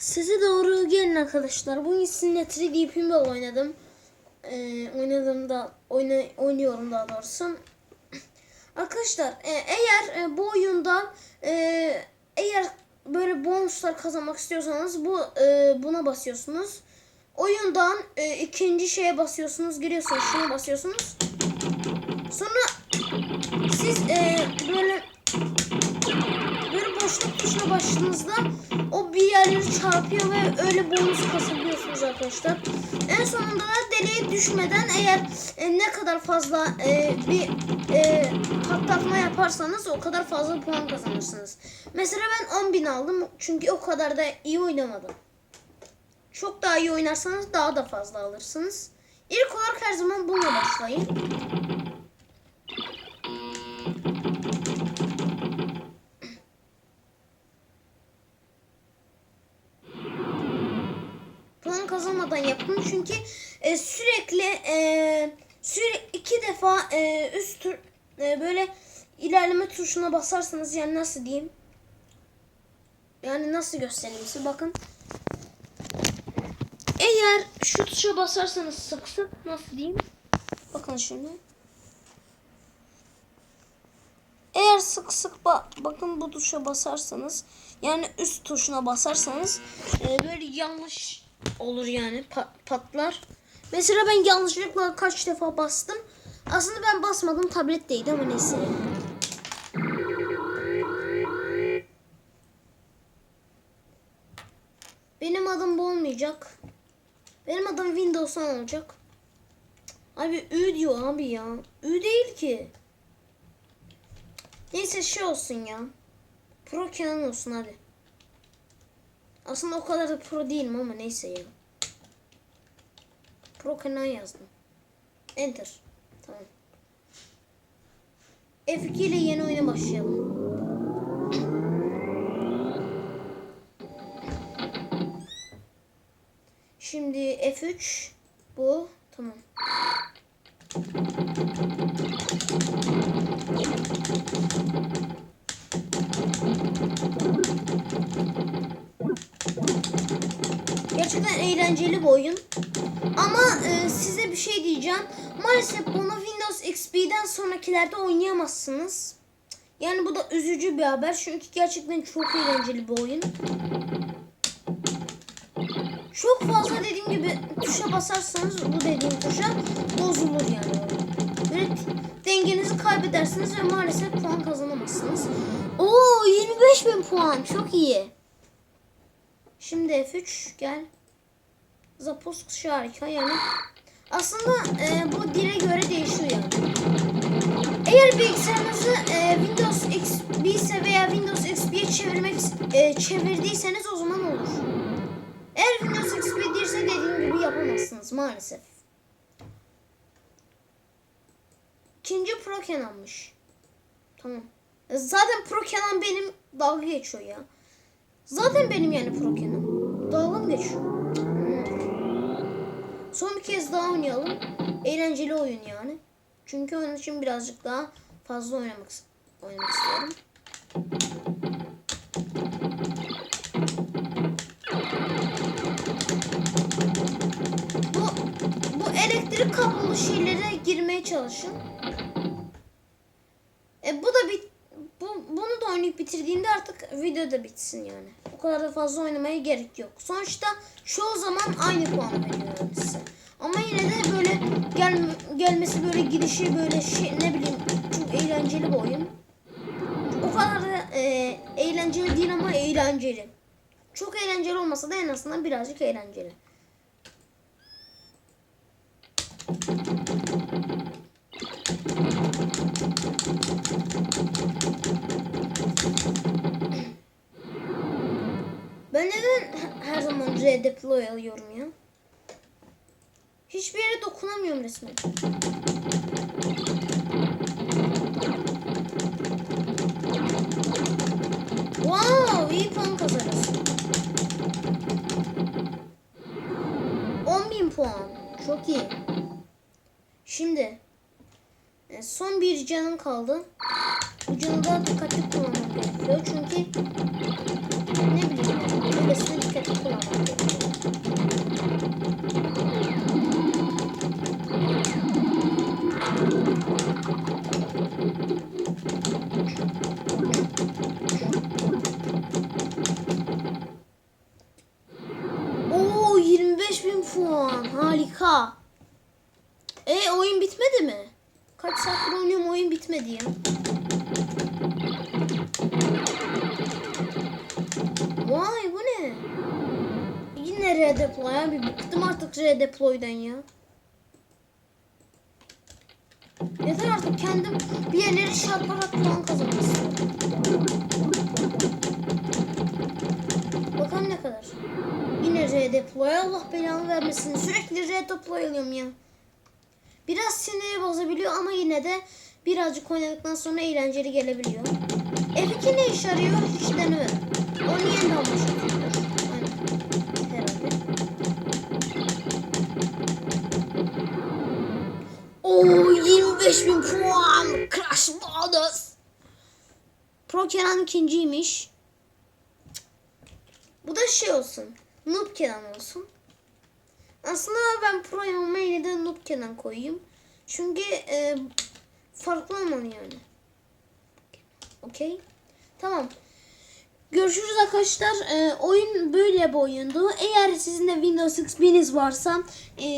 Size doğru gelin arkadaşlar. Bugün sizinle 3D Pinball oynadım. Ee, oynadığımda oyna, oynuyorum daha doğrusu. Arkadaşlar e, eğer e, bu oyunda e, eğer böyle bonuslar kazanmak istiyorsanız bu e, buna basıyorsunuz. Oyundan e, ikinci şeye basıyorsunuz. Giriyorsunuz şuna basıyorsunuz. Sonra siz e, böyle böyle boşluk tuşuna bastığınızda o yerleri çarpıyor ve öyle bonus kasabiliyorsunuz arkadaşlar. En sonunda da deliğe düşmeden eğer e, ne kadar fazla e, bir e, patlatma yaparsanız o kadar fazla puan kazanırsınız. Mesela ben 10.000 aldım çünkü o kadar da iyi oynamadım. Çok daha iyi oynarsanız daha da fazla alırsınız. İlk olarak her zaman bununla başlayın. Kazanmadan yapın çünkü e, sürekli e, sürekli iki defa e, üst tur e, böyle ilerleme tuşuna basarsanız yani nasıl diyeyim? Yani nasıl göstereyim size? Bakın. Eğer şu tuşa basarsanız sık sık nasıl diyeyim? Bakın şimdi. Eğer sık sık ba- bakın bu tuşa basarsanız yani üst tuşuna basarsanız e, böyle yanlış olur yani pa- patlar. Mesela ben yanlışlıkla kaç defa bastım. Aslında ben basmadım tabletteydi ama neyse. Benim adım bu olmayacak. Benim adım Windows 10 olacak. Abi Ü diyor abi ya. Ü değil ki. Neyse şey olsun ya. Pro Canon olsun hadi. Aslında o kadar da pro değilim ama neyse ya. Pro Canon yazdım. Enter. Tamam. F2 ile yeni oyuna başlayalım. Şimdi F3 bu tamam. Gerçekten eğlenceli bir oyun. Ama e, size bir şey diyeceğim. Maalesef bunu Windows XP'den sonrakilerde oynayamazsınız. Yani bu da üzücü bir haber. Çünkü gerçekten çok eğlenceli bir oyun. Çok fazla dediğim gibi tuşa basarsanız bu dediğim tuşa bozulur yani. Böyle dengenizi kaybedersiniz ve maalesef puan kazanamazsınız. Oo 25 bin puan çok iyi. Şimdi F3 gel. Zapos harika yani. Aslında e, bu dile göre değişiyor. Eğer bilgisayarınızı e, Windows XP ise veya Windows XP'ye çevirmek e, çevirdiyseniz o zaman olur. Eğer Windows XP değilse dediğim gibi yapamazsınız maalesef. İkinci Pro Canon'mış. Tamam. E, Zaten Pro Canon benim dalga geçiyor ya. Zaten benim yani Pro Canon. Dalga mı geçiyor? Son bir kez daha oynayalım. Eğlenceli oyun yani. Çünkü onun için birazcık daha fazla oynamak oynamak istiyorum. Bu bu elektrik kablolu şeylere girmeye çalışın. E bu da bit bu, bunu da oynayıp bitirdiğinde artık video da bitsin yani. O kadar da fazla oynamaya gerek yok. Sonuçta çoğu zaman aynı puanı veriyorum size. Ama yine de böyle gel, gelmesi böyle gidişi böyle şey ne bileyim çok eğlenceli bir oyun. O kadar da e, eğlenceli değil ama eğlenceli. Çok eğlenceli olmasa da en azından birazcık eğlenceli. Ben neden her zaman R deploy alıyorum ya? Hiçbir yere dokunamıyorum resmen. Wow, iyi puan kazanırız. 10.000 puan. Çok iyi. Şimdi e, son bir canım kaldı. Bu canı da dikkatli kullanmam gerekiyor. Çünkü ne bileyim yani öylesine dikkatli. Oo 25 bin puan harika. E oyun bitmedi mi? Kaç saattir oynuyorum oyun bitmedi ya. Vay bu ne? Yine redeploy abi bıktım artık redeploy'dan ya. Yeter artık kendim bir yerleri çarparak puan istiyorum. Bakalım ne kadar. Yine redeploy Allah belanı vermesin. Sürekli redeploy alıyorum ya. Biraz siniri bozabiliyor ama yine de birazcık oynadıktan sonra eğlenceli gelebiliyor. F2 ne işe yarıyor hiç denemedim. Onu yeni almış olabilir. Aynen. Herhalde. Oo 25 bin puan. Crash bonus. Pro Kenan ikinciymiş. Bu da şey olsun. Noob Kenan olsun. Aslında ben pro olma yine de Noob Kenan koyayım. Çünkü e, farklı olmalı yani. Okey. Tamam. Görüşürüz arkadaşlar. E, oyun böyle bir oyundu. Eğer sizin de Windows XP'niz varsa e,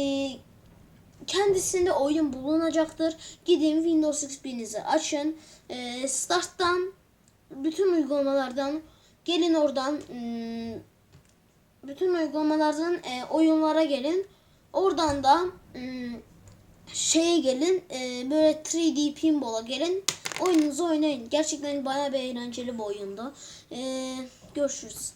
kendisinde oyun bulunacaktır. Gidin Windows XP'nizi açın. E, starttan bütün uygulamalardan gelin oradan hmm, bütün uygulamalardan e, oyunlara gelin. Oradan da hmm, şeye gelin. e, böyle 3D pinball'a gelin. Oyununuzu oynayın. Gerçekten bayağı bir eğlenceli bir oyundu. E, görüşürüz.